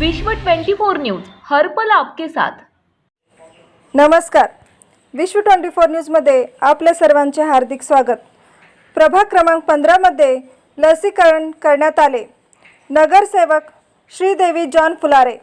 विश्व 24 न्यूज हर्पल आपके साथ. नमस्कार. विश्व ट्वेंटी फोर न्यूजमध्ये आपल्या सर्वांचे हार्दिक स्वागत. प्रभाग क्रमांक पंधरामध्ये लसीकरण करण्यात आले. नगरसेवक श्रीदेवी जॉन फुलारे.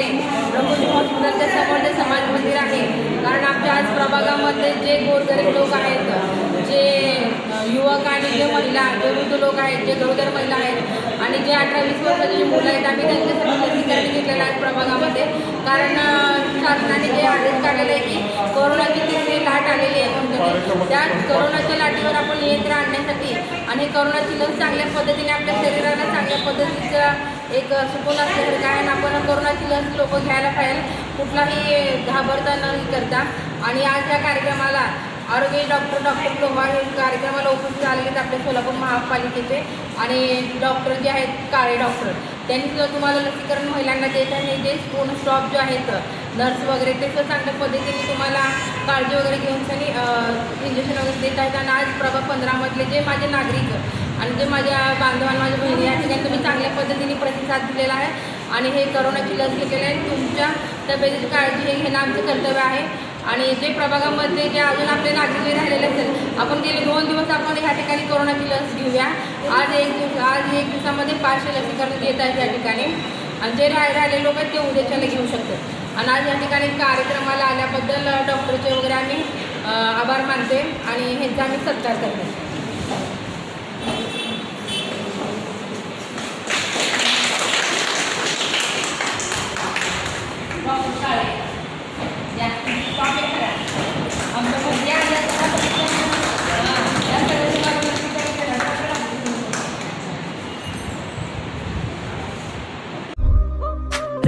पंधरामध्ये रघुजी हॉस्पिटलच्या समोर जे समाज मंदिर आहे. कारण आमच्या आज प्रभागामध्ये जे गोरगरीब लोक आहेत जे युवक आणि जे महिला जे वृद्ध लोक आहेत जे गरोदर महिला आहेत आणि जे अठरा वीस वर्षाची मुलं आहेत आम्ही त्यांच्यासाठी लसीकरण घेतलेलं आहे प्रभागामध्ये. कारण शासनाने जे आदेश काढलेले आहे की कोरोनाची तिसरी लाट आलेली आहे. म्हणून त्या कोरोनाच्या लाटेवर आपण नियंत्रण आणण्यासाठी आणि कोरोनाची लस चांगल्या पद्धतीने आपल्या शरीराला चांगल्या पद्धतीचं एक सुकून असल्यासारखं आहे आणि आपण कोरोनाची लस लोक घ्यायला पाहिजे. कुठलाही घाबरता न करता. आणि आज या कार्यक्रमाला आरोग्य डॉक्टर डॉक्टर लोहा हे कार्यक्रमाला उपस्थित आलेले आहेत आपल्या सोलापूर महापालिकेचे. आणि डॉक्टर जे आहेत काळे डॉक्टर. त्यांनी सुद्धा तुम्हाला लसीकरण महिलांना देत आहे. जे पूर्ण स्टॉप जे आहेत नर्स वगैरे ते सुद्धा चांगल्या पद्धतीने तुम्हाला काळजी वगैरे घेऊन त्यांनी इंजेक्शन वगैरे देत आहेत. आणि आज प्रभाग पंधरामधले जे माझे नागरिक जे माझ्या बांधवांना माझ्या बहिणी या ठिकाणी तुम्ही चांगल्या पद्धतीने प्रतिसाद दिलेला आहे. आणि हे करोनाची लस घेतलेली आहे. तुमच्या तब्येतीची काळजी हे घेणं आमचं कर्तव्य आहे. आणि जे प्रभागामध्ये जे अजून आपले नागरिक राहिलेले असेल आपण गेले दोन दिवस आपण ह्या ठिकाणी कोरोनाची लस घेऊया. आज एक दिवस आज एक दिवसामध्ये पाचशे लसीकरण घेत आहेत या ठिकाणी. आणि जे राह राहिले लोक आहेत ते उद्याच्याला घेऊ शकतात. आणि आज या ठिकाणी कार्यक्रमाला आल्याबद्दल डॉक्टरचे वगैरे आम्ही आभार मानते. आणि ह्यांचा आम्ही सत्कार करतो.